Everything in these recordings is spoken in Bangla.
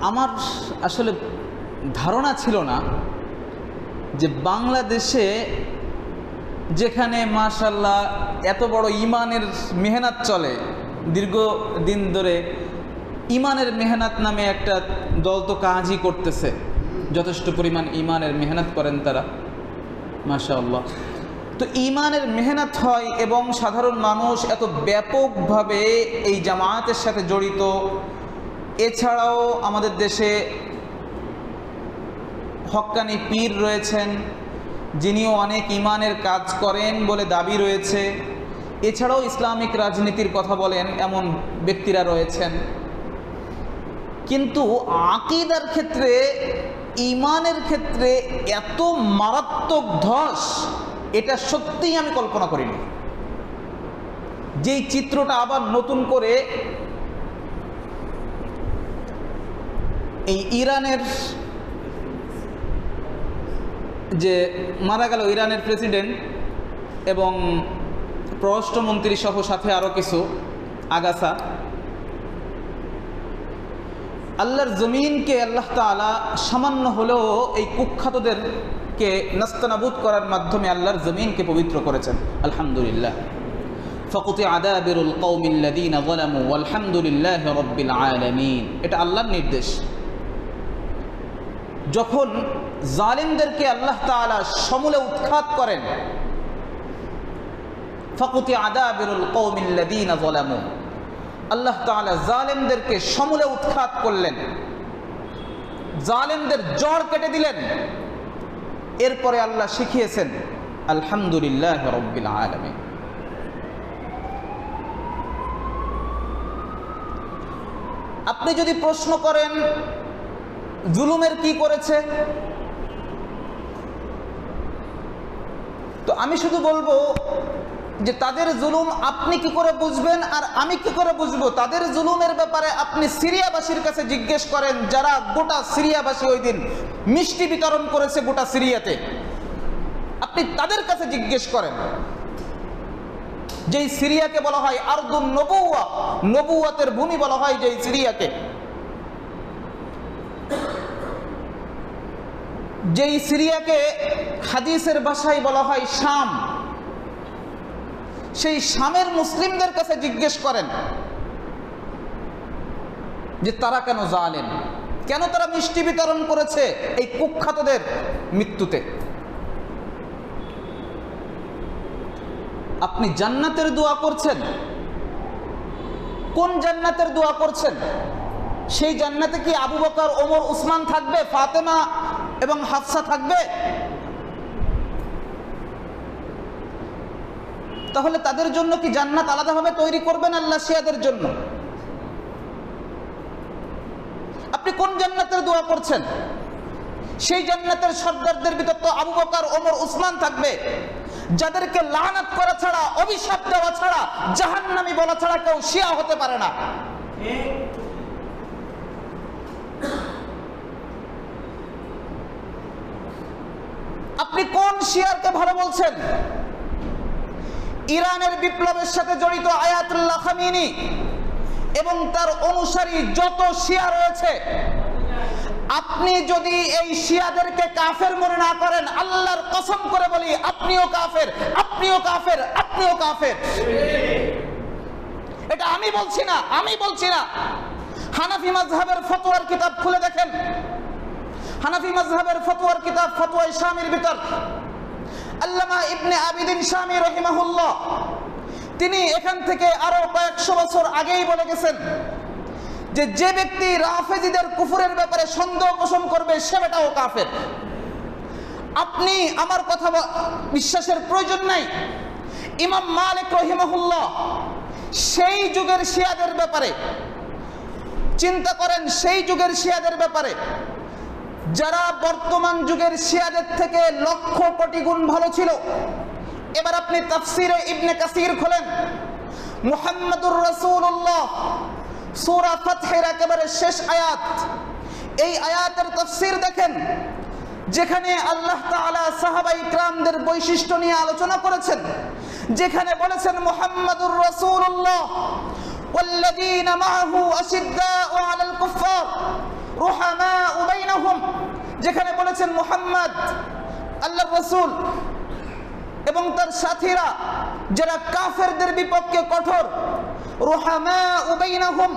আমার আসলে ধারণা ছিল না যে বাংলাদেশে যেখানে মাশাল্লাহ এত বড় ইমানের মেহনাত চলে, দীর্ঘ দিন ধরে ইমানের মেহনাত নামে একটা দল তো কাজই করতেছে, যথেষ্ট পরিমাণ ইমানের মেহনত করেন তারা, মাশাআল্লাহ। তো ইমানের মেহনত হয় এবং সাধারণ মানুষ এত ব্যাপকভাবে এই জামায়াতের সাথে জড়িত এছাড়াও আমাদের দেশে হক্কানি পীর রয়েছেন, যিনিও অনেক ইমানের কাজ করেন বলে দাবি রয়েছে। এছাড়াও ইসলামিক রাজনীতির কথা বলেন, এমন ব্যক্তিরা রয়েছেন। কিন্তু আকিদার ক্ষেত্রে ইমানের ক্ষেত্রে এত মারাত্মক ধস, এটা সত্যিই আমি কল্পনা করিনি। যেই চিত্রটা আবার নতুন করে এই ইরানের যে মারা গেল ইরানের প্রেসিডেন্ট এবং পররাষ্ট্রমন্ত্রী সহ সাথে আরও কিছু, আগাছা, আল্লাহর জমিনকে আল্লাহ তালা সামান্য হলেও এই কুখ্যাতদেরকে নাস্তানাবুদ করার মাধ্যমে আল্লাহর জমিনকে পবিত্র করেছেন। আলহামদুলিল্লাহ। ফকুতে আদাবিরুল কৌমিল্লাদিন আলহামদুলিল্লাহ রব্বিল আলমিন। এটা আল্লাহর নির্দেশ। যখন জালিমদেরকে আল্লাহ তালা সমূলে উৎখাত করেন, ফকুতি আদাবিরুল কৌমিল্লাদিন গলামু আল্লাহ তালা জালেমদেরকে সমূলে উৎখাত করলেন। জালেমদের জ্বর কেটে দিলেন। এরপরে আল্লাহ শিখিয়েছেন, আলহামদুলিল্লাহ রব্বিল আলমী আপনি যদি প্রশ্ন করেন জুলুমের কি করেছে? তো আমি শুধু বলব যে তাদের জুলুম আপনি কি করে বুঝবেন আর আমি কি করে বুঝব? তাদের জুলুমের ব্যাপারে আপনি সিরিয়াবাসীর কাছে জিজ্ঞেস করেন, যারা গোটা সিরিয়াবাসী ওই দিন মিষ্টি বিতরণ করেছে গোটা সিরিয়াতে। আপনি তাদের কাছে জিজ্ঞেস করেন। যেই সিরিয়াকে বলা হয় আর্দুন নবুয়া, নবুয়াতের ভূমি বলা হয় যেই সিরিয়াকে। যেই সিরিয়াকে হাদিসের ভাষায় বলা হয় শাম, সেই শামের মুসলিমদের কাছে জিজ্ঞেস করেন যে তারা কেন জালেন কেন তারা মিষ্টি বিতরণ করেছে এই কুখ্যাতদের মৃত্যুতে? আপনি জান্নাতের দোয়া করছেন? কোন জান্নাতের দোয়া করছেন? সেই জান্নাতে কি আবু বকর, ওমর, উসমান থাকবে? ফাতেমা এবং হাফসা থাকবে। তাহলে তাদের জন্য কি জান্নাত আলাদাভাবে তৈরি করবেন আল্লাহ শিয়াদের জন্য? আপনি কোন জান্নাতের দোয়া করছেন? সেই জান্নাতের সর্দারদের ভিতর তো আবু বকর, ওমর, উসমান থাকবে। যাদেরকে লানাত করা ছাড়া, অভিশাপ দেওয়া ছাড়া, জাহান্নামি বলা ছাড়া কেউ শিয়া হতে পারে না। আপনি কোন শিয়ারকে ভালো বলছেন? ইরানের বিপ্লবের সাথে জড়িত আয়াতুল্লাহ খামিনি এবং তার অনুসারী যত শিয়া রয়েছে, আপনি যদি এই শিয়াদেরকে কাফের মনে না করেন, আল্লাহর কসম করে বলি, আপনিও কাফের আপনিও কাফের আপনিও কাফের। এটা আমি বলছি না, আমি বলছি না। হানাফি মাজহাবের ফতোয়ার কিতাব খুলে দেখেন। হানাফি মাজহাবের ফতোয়ার কিতাব ফতোয়া ইসলামের ভিতর। আল্লামা ইবনে আবিদিন শামী রহিমাহুল্লাহ, তিনি এখান থেকে আরও কয়েকশো বছর আগেই বলে গেছেন যে যে ব্যক্তি রাফেজিদের কুফুরের ব্যাপারে সন্দেহ পোষণ করবে, সে বেটাও কাফের। আপনি আমার কথা বিশ্বাসের প্রয়োজন নাই। ইমাম মালিক রহিমাহুল্লাহ, সেই যুগের শিয়াদের ব্যাপারে, চিন্তা করেন সেই যুগের শিয়াদের ব্যাপারে। যারা বর্তমান যুগের শিয়াদের থেকে লক্ষ কোটি গুণ ভালো ছিল এবার আপনি তাফসিরে ইবনে কাসির খোলেন মুহাম্মাদুর রাসূলুল্লাহ সূরা ফাতহের একেবারে শেষ আয়াত এই আয়াতের তাফসির দেখেন যেখানে আল্লাহ তাআলা সাহাবা ইকরামদের বৈশিষ্ট্য নিয়ে আলোচনা করেছেন যেখানে বলেছেন মুহাম্মাদুর রাসূলুল্লাহ والذين معه أشداء على الكفار রুহামা উবাইনাহুম যেখানে বলেছেন মুহাম্মদ আল্লাহর রাসূল এবং তার সাথীরা যারা কাফেরদের বিপক্ষে কঠোর রুহামা উবাইনাহুম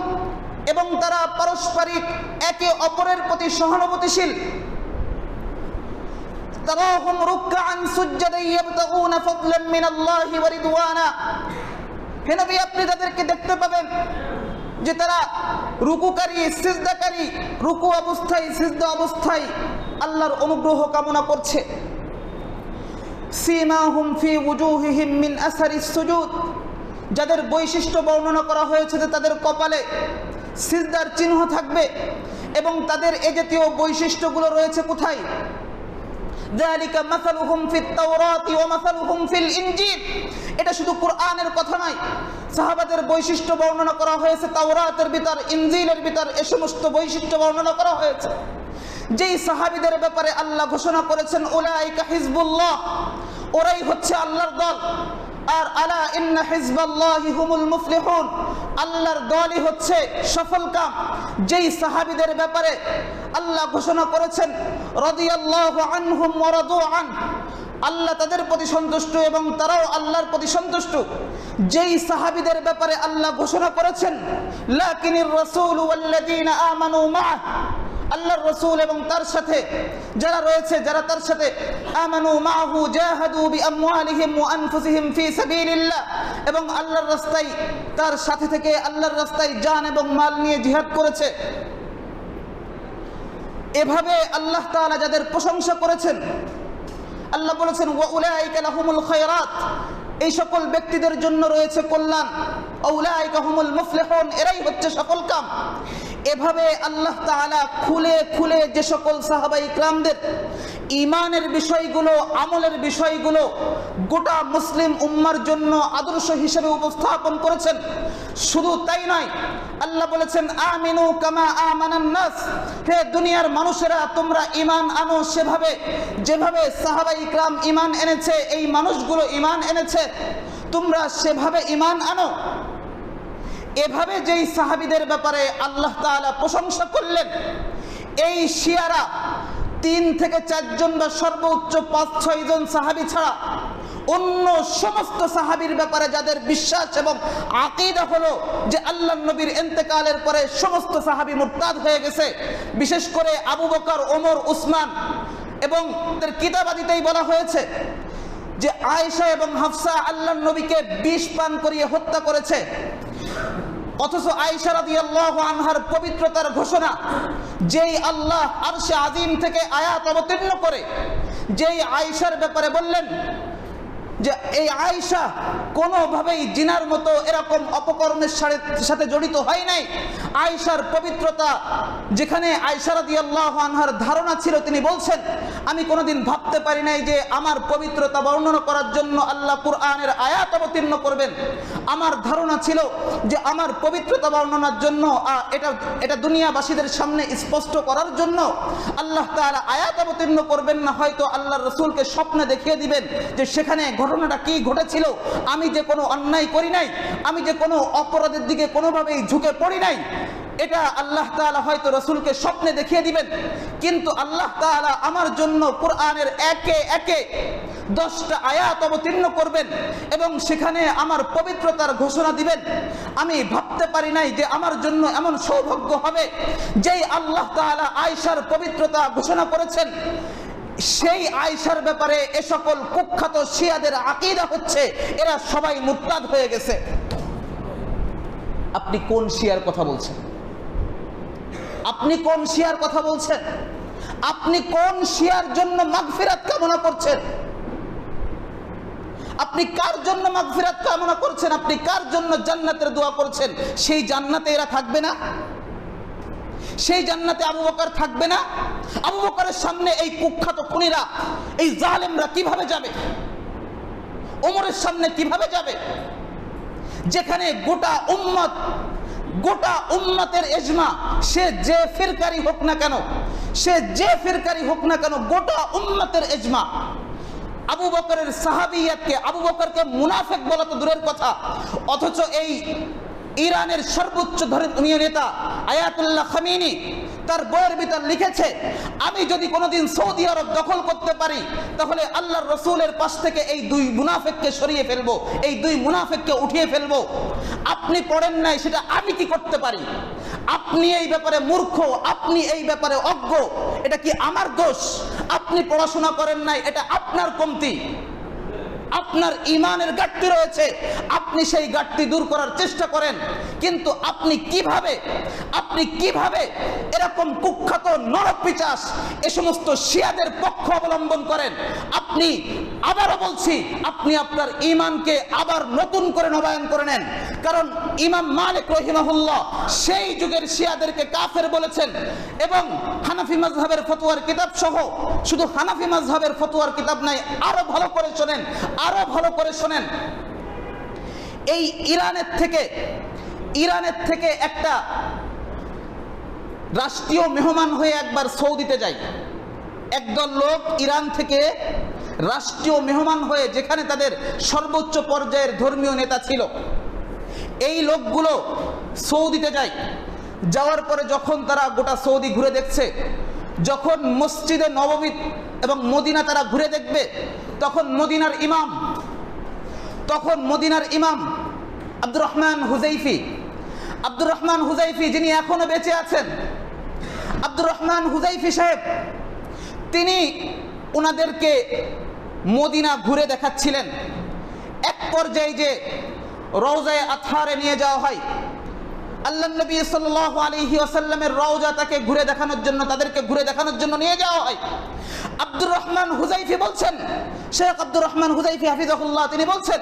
এবং তারা পারস্পরিক একে অপরের প্রতি সহানুভূতিশীল تراهم ركعا سجدا يبتغون فضلا من الله ورضوانا হে নবী আপনি তাদেরকে দেখতে পাবেন যে তারা রুকুকারী, সিজদাকারী, রুকু অবস্থায়, সিজদা অবস্থায় আল্লাহর অনুগ্রহ কামনা করছে। সীমাহুম ফি উজুহিহিম মিন আসারিস সুজুদ। যাদের বৈশিষ্ট্য বর্ণনা করা হয়েছে যে তাদের কপালে সিজদার চিহ্ন থাকবে এবং তাদের এ জাতীয় বৈশিষ্ট্যগুলো রয়েছে কোথায়? ذلك مثلهم في التوراة ومثلهم في الإنجيل এটা শুধু কোরআনের কথা নয় সাহাবাদের বৈশিষ্ট্য বর্ণনা করা হয়েছে তাওরাতের ভিতর ইনজিলের ভিতর এ সমস্ত বৈশিষ্ট্য বর্ণনা করা হয়েছে যেই সাহাবিদের ব্যাপারে আল্লাহ ঘোষণা করেছেন উলাইকা হিজবুল্লাহ ওরাই হচ্ছে আল্লাহর দল আর আলা ইন্না হুমুল মুফলিহুন। আল্লাহর দলই হচ্ছে সফল কাম। যেই ব্যাপারে আল্লাহ ঘোষণা করেছেন, রাদিয়াল্লাহু আনহুম ওয়া আল্লাহ তাদের প্রতি সন্তুষ্ট এবং তারাও আল্লাহর প্রতি সন্তুষ্ট। যেই সাহাবিদের ব্যাপারে আল্লাহ ঘোষণা করেছেন, লাকিনির রাসূল ওয়াল্লাযীনা আমানু আল্লাহর রসুল এবং তার সাথে যারা রয়েছে, যারা তার সাথে আমানু মাহু জাহাদু বিআমওয়ালিহিম ওয়া আনফুসিহিম ফি সাবিলিল্লাহ এবং আল্লাহর রাস্তায়, তার সাথে থেকে আল্লাহর রাস্তায় জান এবং মাল নিয়ে জিহাদ করেছে। এভাবে আল্লাহ তাআলা যাদের প্রশংসা করেছেন, আল্লাহ বলেছেন, ওয়া উলাইকা লাহুমুল খায়রাত। এই সকল ব্যক্তিদের জন্য রয়েছে কল্যাণ। উলাইকা হুমুল মুফলিহুন। এরাই হচ্ছে সফল কাম। এভাবে আল্লাহ তাআলা খুলে খুলে যে সকল সাহাবা ইকরামদের ইমানের বিষয়গুলো, আমলের বিষয়গুলো গোটা মুসলিম উম্মার জন্য আদর্শ হিসেবে উপস্থাপন করেছেন। শুধু তাই নয়, আল্লাহ বলেছেন, আমিনু কামা আমানান হে দুনিয়ার মানুষেরা, তোমরা ইমান আনো সেভাবে, যেভাবে সাহাবা ইকরাম ইমান এনেছে, এই মানুষগুলো ইমান এনেছে, তোমরা সেভাবে ইমান আনো। এভাবে যেই সাহাবিদের ব্যাপারে আল্লাহ তাআলা প্রশংসা করলেন, এই শিয়ারা তিন থেকে চারজন বা সর্বোচ্চ পাঁচ, ছয় জন সাহাবি ছাড়া অন্য সমস্ত সাহাবির ব্যাপারে যাদের বিশ্বাস এবং আকিদা হলো যে আল্লাহ নবীর এন্তেকালের পরে সমস্ত সাহাবি মুরতাদ হয়ে গেছে, বিশেষ করে আবু বকর, ওমর, উসমান এবং তাদের কিতাবাদিতেই বলা হয়েছে যে আয়েশা এবং হাফসা আল্লাহ নবীকে বিষ পান করিয়ে হত্যা করেছে। অথচ আয়েশা আল্লাহ আনহার পবিত্রতার ঘোষণা, যেই আল্লাহ আরশে আজিম থেকে আয়াত অবতীর্ণ করে, যেই আয়েশার ব্যাপারে বললেন যে এই আয়েশা কোনোভাবেই জিনার মতো এরকম অপকর্মের সাথে- জড়িত হয় নাই। আয়েশার পবিত্রতা, যেখানে রাদিয়াল্লাহু আনহার ধারণা ছিল, তিনি বলছেন, আমি কোনোদিন ভাবতে পারি নাই যে আমার পবিত্রতা বর্ণনা করার জন্য আল্লাহ কুরআনের আয়াত অবতীর্ণ করবেন। আমার ধারণা ছিল যে আমার পবিত্রতা বর্ণনার জন্য এটা এটা দুনিয়াবাসীদের সামনে স্পষ্ট করার জন্য আল্লাহ তাআলা আয়াত অবতীর্ণ করবেন। না হয়তো আল্লাহ রসুলকে স্বপ্নে দেখিয়ে দিবেন যে সেখানে ঘটনাটা কি ঘটেছিল? আমি যে কোনো অন্যায় করি নাই, আমি যে কোনো অপরাধের দিকে কোনোভাবেই ঝুঁকে পড়ি নাই, এটা আল্লাহ তাআলা হয়তো রসুলকে স্বপ্নে দেখিয়ে দিবেন। কিন্তু আল্লাহ তাআলা আমার জন্য কোরআনের একে একে দশটা আয়াত অবতীর্ণ করবেন এবং সেখানে আমার পবিত্রতার ঘোষণা দিবেন। আমি ভাবতে পারি নাই যে আমার জন্য এমন সৌভাগ্য হবে, যেই আল্লাহ তাআলা আয়সার পবিত্রতা ঘোষণা করেছেন। সেই আয়সার ব্যাপারে এ সকল কুখ্যাত শিয়াদের আকিদা হচ্ছে, এরা সবাই মুরতাদ হয়ে গেছে। আপনি কোন শিয়ার কথা বলছেন? আপনি কোন শিয়ার কথা বলছেন? আপনি কোন শিয়ার জন্য মাগফিরাত কামনা করছেন? আপনি কার জন্য মাগফিরাত কামনা করছেন? আপনি কার জন্য জান্নাতের দোয়া করছেন? সেই জান্নাতে এরা থাকবে না? সেই জান্নাতে আবু বকর থাকবে না। আবু বকরের সামনে এই কুখ্যাত খুনিরা, এই জালেমরা কীভাবে যাবে? ওমরের সামনে কীভাবে যাবে? যেখানে গোটা উম্মত, গোটা উম্মতের এজমা, সে যে ফিরকারি হোক না কেন, সে যে ফিরকারি হোক না কেন, গোটা উম্মতের এজমা। আবু বকরের সাহাবিয়াতকে, আবু বকরকে মুনাফেক বলা তো দূরের কথা, অথচ এই ইরানের সর্বোচ্চ ধর্মীয় নেতা আয়াতুল্লাহ খামিনি তার বইয়ের ভিতর লিখেছে, আমি যদি কোনোদিন সৌদি আরব দখল করতে পারি, তাহলে আল্লাহর রসুলের পাশ থেকে এই দুই মুনাফেককে সরিয়ে ফেলব, এই দুই মুনাফেককে উঠিয়ে ফেলব। আপনি পড়েন নাই, সেটা আমি কি করতে পারি? আপনি এই ব্যাপারে মূর্খ, আপনি এই ব্যাপারে অজ্ঞ, এটা কি আমার দোষ? আপনি পড়াশোনা করেন নাই, এটা আপনার কমতি। আপনার ইমানের ঘাটতি রয়েছে। আপনি সেই ঘাটতি দূর করার চেষ্টা করেন। কিন্তু আপনি কীভাবে আপনি কীভাবে এরকম কুখ্যাত নরপিচাস এ সমস্ত শিয়াদের পক্ষ অবলম্বন করেন? আপনি আবারও বলছি, আপনি আপনার ইমানকে আবার নতুন করে নবায়ন করে নেন। কারণ ইমাম মালিক রহিমাহুল্লাহ সেই যুগের শিয়াদেরকে কাফের বলেছেন এবং হানাফি মাজহাবের ফতোয়ার কিতাব সহ শুধু হানাফি মাজহাবের ফতোয়ার কিতাব নাই, আরও ভালো করে শোনেন। আরও ভালো করে শোনেন। এই ইরানের থেকে ইরানের থেকে একটা রাষ্ট্রীয় মেহমান হয়ে একবার সৌদিতে যাই। একদল লোক ইরান থেকে রাষ্ট্রীয় মেহমান হয়ে যেখানে তাদের সর্বোচ্চ পর্যায়ের ধর্মীয় নেতা ছিল, এই লোকগুলো সৌদিতে যায় যাওয়ার পরে যখন তারা গোটা সৌদি ঘুরে দেখছে, যখন মসজিদে নবমী এবং মদিনা তারা ঘুরে দেখবে তখন মদিনার ইমাম, তখন মদিনার ইমাম আব্দুর রহমান হুজাইফি আব্দুর রহমান হুজাইফি যিনি এখনও বেঁচে আছেন আব্দুর রহমান হুজাইফি সাহেব, তিনি ওনাদেরকে মদিনা ঘুরে দেখাচ্ছিলেন। এক পর্যায়ে যে রওজায় আথারে নিয়ে যাওয়া হয় আল্লাহ নবী সাল আলহি আসাল্লামের রওজা তাকে ঘুরে দেখানোর জন্য, তাদেরকে ঘুরে দেখানোর জন্য নিয়ে যাওয়া হয়। আব্দুর রহমান হুজাইফি বলছেন, শেখ আব্দুর রহমান হুজাইফি হাফিজাহুল্লাহ, তিনি বলছেন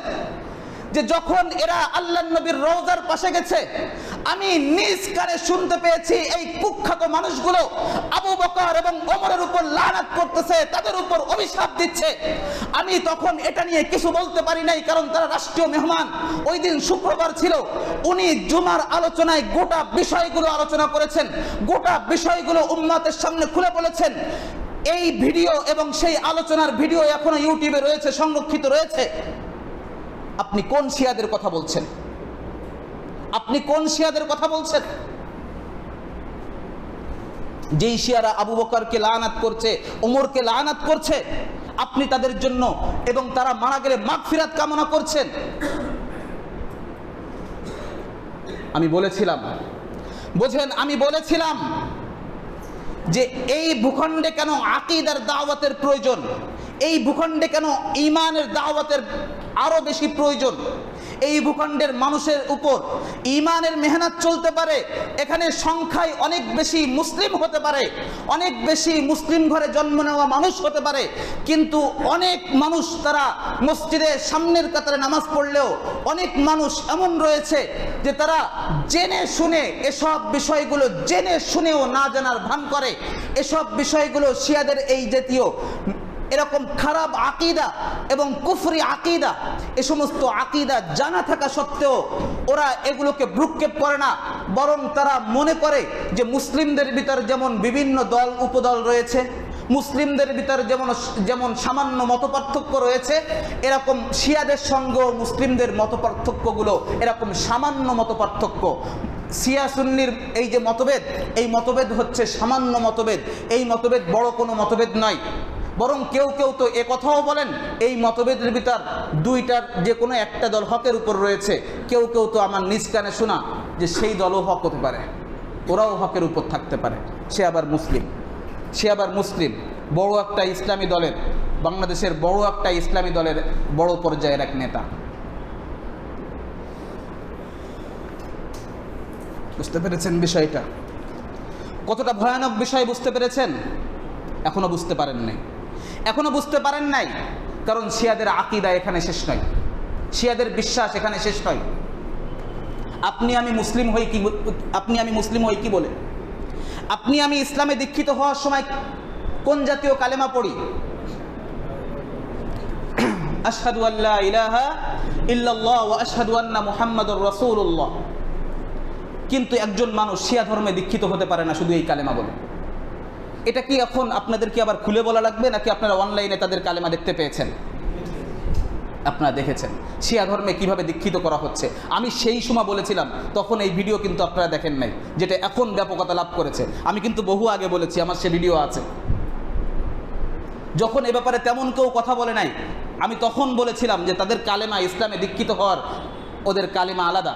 যে যখন এরা আল্লাহ নবীর রওজার পাশে গেছে, আমি নিজ কানে শুনতে পেয়েছি এই কুখ্যাত মানুষগুলো আবু বকর এবং ওমরের উপর লানাত করতেছে, তাদের উপর অভিশাপ দিচ্ছে। আমি তখন এটা নিয়ে কিছু বলতে পারি নাই, কারণ তারা রাষ্ট্রীয় মেহমান। ওই দিন শুক্রবার ছিল, উনি জুমার আলোচনায় গোটা বিষয়গুলো আলোচনা করেছেন, গোটা বিষয়গুলো উম্মাতের সামনে খুলে বলেছেন। এই ভিডিও এবং সেই আলোচনার ভিডিও এখনও ইউটিউবে রয়েছে, সংরক্ষিত রয়েছে। আপনি কোন শিয়াদের কথা বলছেন? আপনি কোন শিয়াদের কথা বলছেন? যেই শিয়ারা আবু বকরকে লানাত করছে, ওমরকে লানাত করছে, আপনি তাদের জন্য এবং তারা মারা গেলে মাগফিরাত কামনা করছেন। আমি বলেছিলাম, বোঝেন, আমি বলেছিলাম যে এই ভূখণ্ডে কেন আকিদার দাওয়াতের প্রয়োজন, এই ভূখণ্ডে কেন ইমানের দাওয়াতের আরও বেশি প্রয়োজন। এই ভূখণ্ডের মানুষের উপর ইমানের মেহনত চলতে পারে। এখানে সংখ্যায় অনেক বেশি মুসলিম হতে পারে। অনেক বেশি মুসলিম ঘরে জন্ম নেওয়া মানুষ হতে পারে। কিন্তু অনেক মানুষ তারা মসজিদে সামনের কাতারে নামাজ পড়লেও অনেক মানুষ এমন রয়েছে যে তারা জেনে শুনে এসব বিষয়গুলো জেনে শুনেও না জানার ভান করে। এসব বিষয়গুলো শিয়াদের এই জাতীয় এরকম খারাপ আকিদা এবং কুফরি আকিদা, এ সমস্ত আকিদা জানা থাকা সত্ত্বেও ওরা এগুলোকে ভ্রুক্ষেপ করে না, বরং তারা মনে করে যে মুসলিমদের ভিতর যেমন বিভিন্ন দল, উপদল রয়েছে, মুসলিমদের ভিতর যেমন যেমন সামান্য মতপার্থক্য রয়েছে, এরকম শিয়াদের সঙ্গেও মুসলিমদের মতপার্থক্যগুলো এরকম সামান্য মতপার্থক্য। সিয়া সুন্নির এই যে মতভেদ, এই মতভেদ হচ্ছে সামান্য মতভেদ, এই মতভেদ বড় কোনো মতভেদ নয়। বরং কেউ কেউ তো এ কথাও বলেন, এই মতভেদের ভিতর দুইটার যে কোনো একটা দল হকের উপর রয়েছে। কেউ কেউ তো আমার নিজ কানে শোনা যে সেই দলও হক হতে পারে। ওরাও হকের উপর থাকতে পারে। সে আবার মুসলিম। সে আবার মুসলিম। বড় একটা ইসলামী দলের, বাংলাদেশের বড় একটা ইসলামী দলের বড় পর্যায়ের এক নেতা। বুঝতে পেরেছেন বিষয়টা? কতটা ভয়ানক বিষয় বুঝতে পেরেছেন? এখনও বুঝতে পারেন নাই এখনও বুঝতে পারেন নাই? কারণ শিয়াদের আকিদা এখানে শেষ নয়। শিয়াদের বিশ্বাস এখানে শেষ নয়। আপনি আমি মুসলিম হই কি আপনি আমি মুসলিম হই কি বলে? আপনি আমি ইসলামে দীক্ষিত হওয়ার সময় কোন জাতীয় কালেমা পড়ি? আশহাদু আল্লাহ ইলাহা ইল্লাল্লাহ ওয়া আশহাদু আন্না মুহাম্মাদুর রাসূলুল্লাহ। কিন্তু একজন মানুষ শিয়া ধর্মে দীক্ষিত হতে পারে না শুধু এই কালেমা বলে এটা কি এখন আপনাদের কি আবার খুলে বলা লাগবে নাকি আপনারা অনলাইনে তাদের কালেমা দেখতে পেয়েছেন? আপনারা দেখেছেন। শিয়া ধর্মে কীভাবে দীক্ষিত করা হচ্ছে? আমি সেই সময় বলেছিলাম, তখন এই ভিডিও কিন্তু আপনারা দেখেন নাই, যেটা এখন ব্যাপকতা লাভ করেছে। আমি কিন্তু বহু আগে বলেছি, আমার সে ভিডিও আছে। যখন এ ব্যাপারে তেমন কেউ কথা বলে নাই, আমি তখন বলেছিলাম যে তাদের কালেমা ইসলামে দীক্ষিত হওয়ার, ওদের কালেমা আলাদা।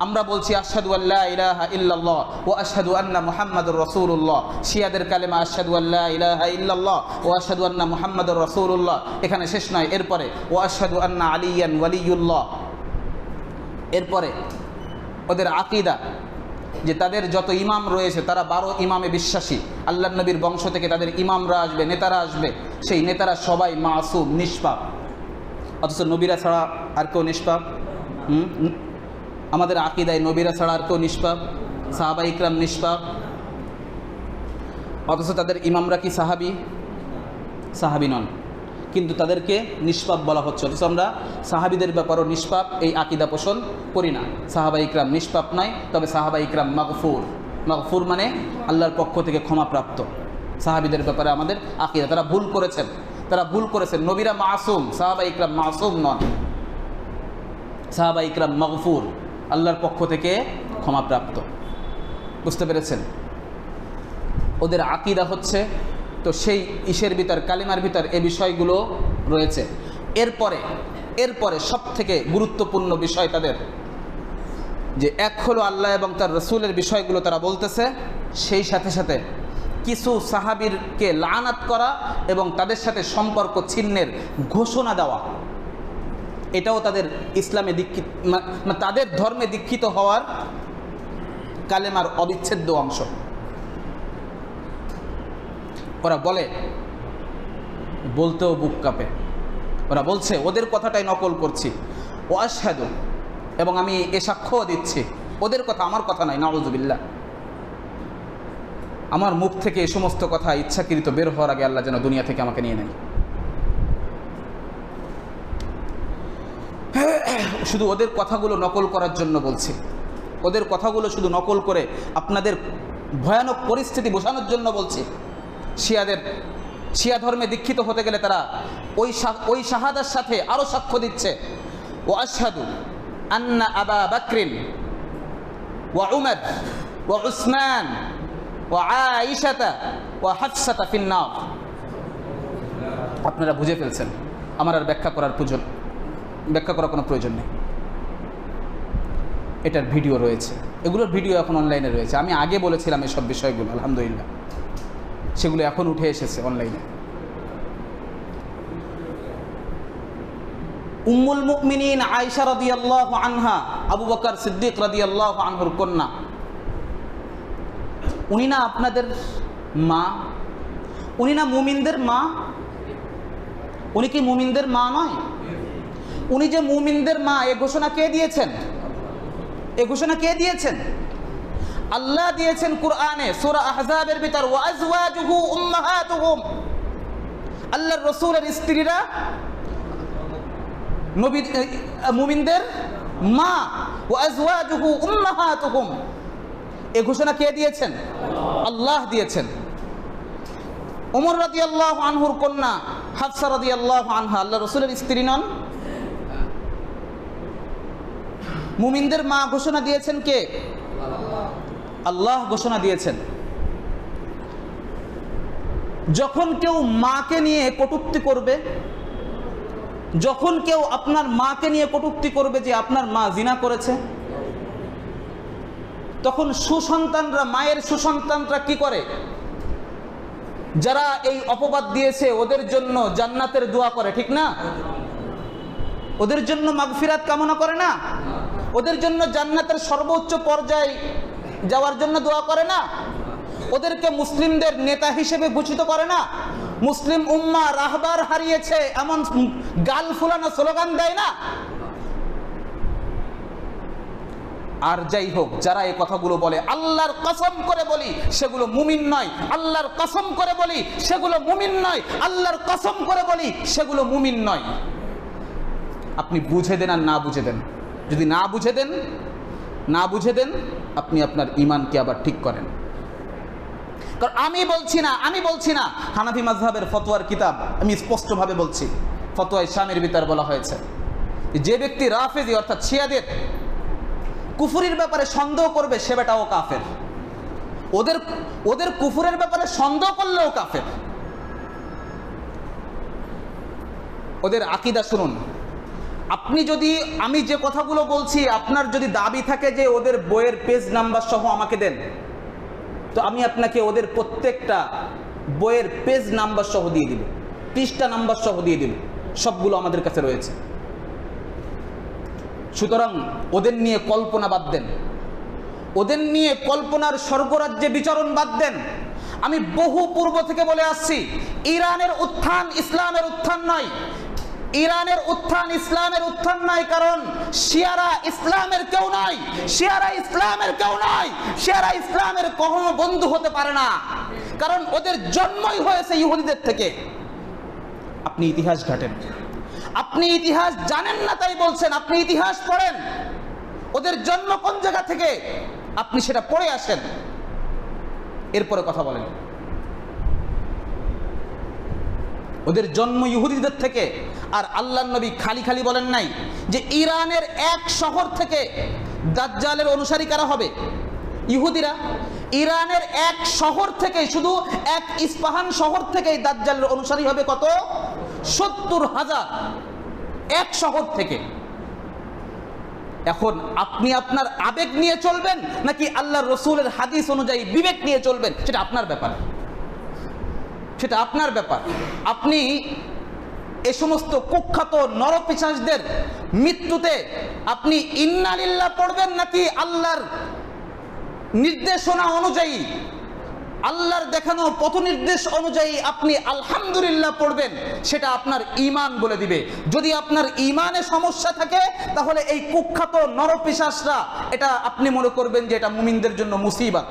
আমরা বলছি, আশহাদু আল্লাহ ইলাহা ইল্লাল্লাহ ও আশহাদু আন্না মুহাম্মাদুর রাসূলুল্লাহ। শিয়াদের কালেমা, আশহাদু আল্লাহ ইলাহা ইল্লাল্লাহ ও আশহাদু আন্না মুহাম্মাদুর রাসূলুল্লাহ। এখানে শেষ নয়। এরপরে, ও আশহাদু আন্না আলিয়ান ওয়ালিয়ুল্লাহ। এরপরে, ওদের আকিদা, যে তাদের যত ইমাম রয়েছে, তারা বারো ইমামে বিশ্বাসী। আল্লাহ নবীর বংশ থেকে তাদের ইমামরা আসবে, নেতারা আসবে। সেই নেতারা সবাই মাসুম, নিষ্পাপ। অথচ নবীরা ছাড়া আর কেউ নিষ্পাপ? আমাদের আকিদায় নবীরা ছাড়া আর কেউ নিষ্পাপ, সাহাবা ইকরাম নিষ্পাপ। অথচ তাদের ইমামরা কি সাহাবি? সাহাবি নন। কিন্তু তাদেরকে নিষ্পাপ বলা হচ্ছে। অথচ আমরা সাহাবিদের ব্যাপারও নিষ্পাপ এই আকিদা পোষণ করি না। সাহাবা ইকরাম নিষ্পাপ নয় তবে সাহাবা ইকরাম মাগফুর। মাগফুর মানে আল্লাহর পক্ষ থেকে ক্ষমাপ্রাপ্ত। সাহাবিদের ব্যাপারে আমাদের আকিদা। তারা ভুল করেছেন। তারা ভুল করেছেন। নবীরা মাসুম, সাহাবা ইকরাম মাসুম নন। সাহাবা ইকরাম মগফুর। আল্লাহর পক্ষ থেকে ক্ষমাপ্রাপ্ত বুঝতে পেরেছেন? ওদের আকিদা হচ্ছে, তো সেই ইসের ভিতর, কালিমার ভিতর এ বিষয়গুলো রয়েছে। এরপরে এরপরে সব থেকে গুরুত্বপূর্ণ বিষয় তাদের, যে এক হলো আল্লাহ এবং তার রসুলের বিষয়গুলো তারা বলতেছে, সেই সাথে সাথে কিছু সাহাবিরকে লানাত করা এবং তাদের সাথে সম্পর্ক ছিন্নের ঘোষণা দেওয়া। এটাও তাদের ইসলামে দীক্ষিত তাদের ধর্মে দীক্ষিত হওয়ার কালেমার অবিচ্ছেদ্য অংশ। ওরা বলে, বলতেও বুক কাঁপে। ওরা বলছে, ওদের কথাটাই নকল করছি। ও আসাদু এবং আমি এ সাক্ষ্যও দিচ্ছি, ওদের কথা আমার কথা নয় নওয়াজুবিল্লা আমার মুখ থেকে এ সমস্ত কথা ইচ্ছাকৃত বের হওয়ার আগে আল্লাহ যেন দুনিয়া থেকে আমাকে নিয়ে নেয় শুধু ওদের কথাগুলো নকল করার জন্য বলছি। ওদের কথাগুলো শুধু নকল করে আপনাদের ভয়ানক পরিস্থিতি বোঝানোর জন্য বলছি। শিয়াদের, শিয়া ধর্মে দীক্ষিত হতে গেলে তারা ওই ওই শাহাদার সাথে আরও সাক্ষ্য দিচ্ছে। ও আশহাদু আন্না আবা বাকরিন ওয়া উমর ওয়া উসমান ওয়া আইশাতা ওয়া হাফসাতা ফিন্নার আপনারা বুঝে ফেলছেন। আমার আর ব্যাখ্যা করার প্রয়োজন ব্যাখ্যা করার কোনো প্রয়োজন নেই। এটার ভিডিও রয়েছে। এগুলোর ভিডিও এখন অনলাইনে রয়েছে। আমি আগে বলেছিলাম এসব বিষয়গুলো, আলহামদুলিল্লাহ। সেগুলো এখন উঠে এসেছে অনলাইনে উম্মুল মুমিনিন আয়েশা রাদিয়াল্লাহু আনহা, আবু বকর সিদ্দিক রাদিয়াল্লাহু আনহুর কন্যা। উনি না আপনাদের মা? উনি না মুমিনদের মা? উনি কি মুমিনদের মা নয়? উনি যে মুমিনদের মা, এ ঘোষণা কে দিয়েছেন? এ ঘোষণা কে দিয়েছেন? আল্লাহ দিয়েছেন কুরআনে, সূরা আহজাবের ভিতর, ওয়া আজওয়াজুহু উম্মাহাতুহুম। আল্লাহর রাসূলের স্ত্রীরা নবী মুমিনদের মা, ওয়া আজওয়াজুহু উম্মাহাতুহুম। এ ঘোষণা কে দিয়েছেন? আল্লাহ দিয়েছেন। ওমর রাদিয়াল্লাহু আনহুর কন্যা হাফসা রাদিয়াল্লাহু আনহা আল্লাহ রাসূলের স্ত্রী নন? মুমিনদের মা ঘোষণা দিয়েছেন কে? আল্লাহ ঘোষণা দিয়েছেন। যখন কেউ মাকে নিয়ে কটুক্তি করবে, যখন কেউ আপনার মাকে নিয়ে কটুক্তি করবে যে আপনার মা জিনা করেছে, তখন সুসন্তানরা, মায়ের সুসন্তানরা কি করে? যারা এই অপবাদ দিয়েছে, ওদের জন্য জান্নাতের দোয়া করে, ঠিক না? ওদের জন্য মাগফিরাত কামনা করে না? ওদের জন্য জান্নাতের সর্বোচ্চ পর্যায়ে যাওয়ার জন্য দোয়া করে না? ওদেরকে মুসলিমদের নেতা হিসেবে ঘোষিত করে না? মুসলিম উম্মা রাহবার হারিয়েছে, এমন গাল ফুলানো স্লোগান দেয় না? আর যাই হোক, যারা এই কথাগুলো বলে, আল্লাহর কসম করে বলি, সেগুলো মুমিন নয়। আল্লাহর কসম করে বলি, সেগুলো মুমিন নয়। আল্লাহর কসম করে বলি, সেগুলো মুমিন নয়। আপনি বুঝে দেন আর না বুঝে দেন। যদি না বুঝে দেন, না বুঝে দেন, আপনি আপনার ইমানকে আবার ঠিক করেন। কারণ আমি বলছি না, আমি বলছি না, হানাফি মাজহাবের ফতোয়ার কিতাব, আমি স্পষ্টভাবে বলছি ফতোয়া স্বামীর ভিতর বলা হয়েছে। যে ব্যক্তি রাফেজি, অর্থাৎ শিয়াদের, কুফুরির ব্যাপারে সন্দেহ করবে, সে বেটাও কাফের। ওদের ওদের কুফুরের ব্যাপারে সন্দেহ করলেও কাফের। ওদের আকিদা শুনুন আপনি যদি, আমি যে কথাগুলো বলছি, আপনার যদি দাবি থাকে যে ওদের বইয়ের পেজ নাম্বার সহ আমাকে দেন, তো আমি আপনাকে ওদের প্রত্যেকটা বইয়ের পেজ নাম্বার সহ দিয়ে দিব, পৃষ্ঠা নাম্বার সহ দিয়ে দিব, সবগুলো আমাদের কাছে রয়েছে। সুতরাং ওদের নিয়ে কল্পনা বাদ দেন। ওদের নিয়ে কল্পনার স্বর্গরাজ্যে বিচরণ বাদ দেন। আমি বহু পূর্ব থেকে বলে আসছি, ইরানের উত্থান ইসলামের উত্থান নয় ইরানের উত্থান, ইসলামের উত্থান নাই, কারণ শিয়ারা ইসলামের কেউ নয় শিয়ারা ইসলামের কেউ নয় শিয়ারা ইসলামের কখনো বন্ধু হতে পারে না। কারণ ওদের জন্মই হয়েছে ইহুদিদের থেকে। আপনি ইতিহাস ঘাটেন। আপনি ইতিহাস জানেন না, তাই বলছেন, আপনি ইতিহাস পড়েন। ওদের জন্ম কোন জায়গা থেকে? আপনি সেটা পড়ে আসেন। এরপরে কথা বলেন। ওদের জন্ম ইহুদিদের থেকে। আর আল্লাহ নবী খালি খালি বলেন নাই যে ইরানের এক শহর থেকে দাজ্জালের অনুসারী কারা হবে? ইহুদিরা। ইরানের এক শহর থেকে শুধু এক ইস্পাহান শহর থেকেই দাজ্জালের অনুসারী হবে কত? সত্তর হাজার এক শহর থেকে। এখন আপনি আপনার আবেগ নিয়ে চলবেন নাকি আল্লাহ রসুলের হাদিস অনুযায়ী বিবেক নিয়ে চলবেন? সেটা আপনার ব্যাপার। সেটা আপনার ব্যাপার। আপনি এ সমস্ত কুখ্যাত নরপিশাসদের মৃত্যুতে আপনি ইন্নালিল্লাহ পড়বেন নাকি আল্লাহর নির্দেশনা অনুযায়ী? আল্লাহর দেখানো পথ নির্দেশ অনুযায়ী আপনি আলহামদুলিল্লাহ পড়বেন, সেটা আপনার ইমান বলে দিবে। যদি আপনার ইমানে সমস্যা থাকে, তাহলে এই কুখ্যাত নরপিশাসরা এটা আপনি মনে করবেন যে এটা মুমিনদের জন্য মুসিবাত।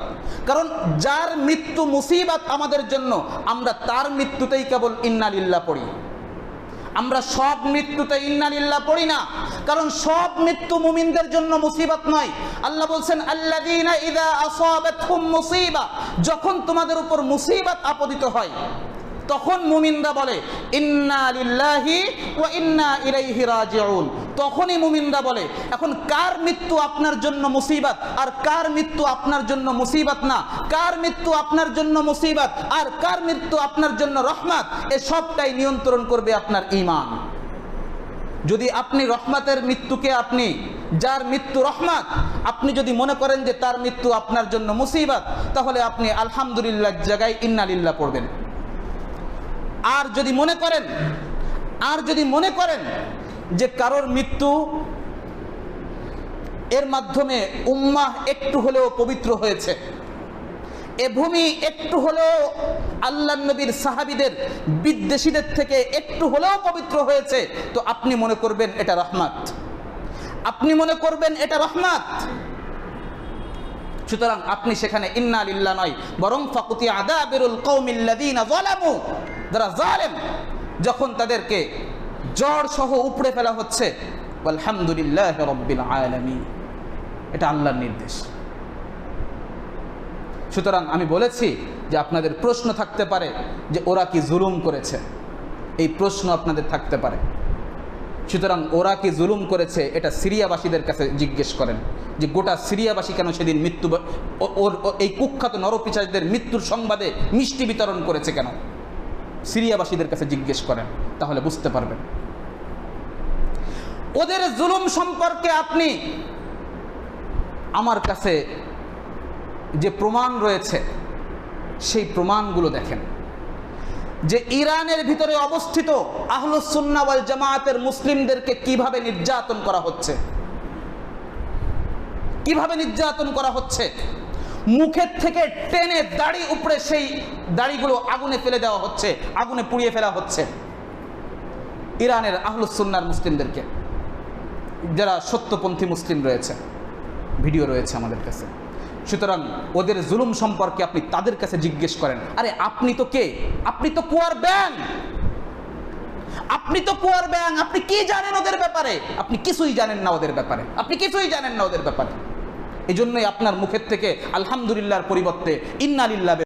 কারণ যার মৃত্যু মুসিবাত আমাদের জন্য, আমরা তার মৃত্যুতেই কেবল ইন্নালিল্লাহ পড়ি। আমরা সব মৃত্যুতে ইন্নালিল্লাহ পড়ি না। কারণ সব মৃত্যু মুমিনদের জন্য মুসিবত নয়। আল্লাহ বলছেন আল্লাহ যখন তোমাদের উপর মুসিবত আপদিত হয় তখন মুমিনরা বলে, ইন্না লিল্লাহি ওয়া ইন্না ইলাইহি রাজিউন। তখনই মুমিনরা বলে, এখন কার মৃত্যু আপনার জন্য মুসিবত? আর কার মৃত্যু আপনার জন্য মুসিবত না? কার মৃত্যু আপনার জন্য মুসিবত? আর কার মৃত্যু আপনার জন্য রহমত? এ সবটাই নিয়ন্ত্রণ করবে আপনার ঈমান। যদি আপনি রহমতের মৃত্যুকে আপনি, যার মৃত্যু রহমত, আপনি যদি মনে করেন যে তার মৃত্যু আপনার জন্য মুসিবত, তাহলে আপনি আলহামদুলিল্লাহ জায়গায় ইন্নালিল্লাহ পড়বেন। আর যদি মনে করেন, আর যদি মনে করেন যে কারোর মৃত্যু এর মাধ্যমে উম্মাহ একটু হলেও পবিত্র হয়েছে, এ ভূমি একটু হলেও আল্লাহ নবীর সাহাবিদের, বিদ্বেষীদের থেকে একটু হলেও পবিত্র হয়েছে, তো আপনি মনে করবেন এটা রহমত। আপনি মনে করবেন এটা রহমত। সুতরাং আপনি সেখানে ইন্না লিল্লাহ নয়, বরং ফাকুতি আদাবিরুল কৌমিল্লাদিনা জালামু যারা জালেম, যখন তাদেরকে জ্বর সহ উপড়ে ফেলা হচ্ছে আলহামদুলিল্লাহ রব্বিল আলামিন। এটা আল্লাহর নির্দেশ। সুতরাং আমি বলেছি যে আপনাদের প্রশ্ন থাকতে পারে যে ওরা কি জুলুম করেছে। এই প্রশ্ন আপনাদের থাকতে পারে। সুতরাং ওরা কি জুলুম করেছে, এটা সিরিয়াবাসীদের কাছে জিজ্ঞেস করেন। যে গোটা সিরিয়াবাসী কেন সেদিন মৃত্যু ওর এই কুখ্যাত নরপিচারদের মৃত্যুর সংবাদে মিষ্টি বিতরণ করেছে কেন? সিরিয়াবাসীদের কাছে জিজ্ঞেস করেন, তাহলে বুঝতে পারবেন। ওদের জুলুম সম্পর্কে আপনি আমার কাছে যে প্রমাণ রয়েছে, সেই প্রমাণগুলো দেখেন। যে ইরানের ভিতরে অবস্থিত আহলুসুন্না জামায়াতের মুসলিমদেরকে কীভাবে নির্যাতন করা হচ্ছে কীভাবে নির্যাতন করা হচ্ছে? মুখের থেকে টেনে দাড়ি উপরে সেই দাড়িগুলো আগুনে ফেলে দেওয়া হচ্ছে, আগুনে পুড়িয়ে ফেলা হচ্ছে। ইরানের আহলুসুন্নার মুসলিমদেরকে, যারা সত্যপন্থী মুসলিম রয়েছে, ভিডিও রয়েছে আমাদের কাছে। সুতরাং ওদের জুলুম সম্পর্কে আপনি তাদের কাছে জিজ্ঞেস করেন, আরে, আপনি তো কে? আপনি তো কুয়ার ব্যাং! আপনি তো কুয়ার ব্যাং! আপনি কি জানেন ওদের ব্যাপারে? আপনি কিছুই জানেন না ওদের ব্যাপারে। আপনি কিছুই জানেন না ওদের ব্যাপারে। এই জন্যই আপনার মুখের থেকে আলহামদুলিল্লাহর পরিবর্তে ইন্নালিল্লাহ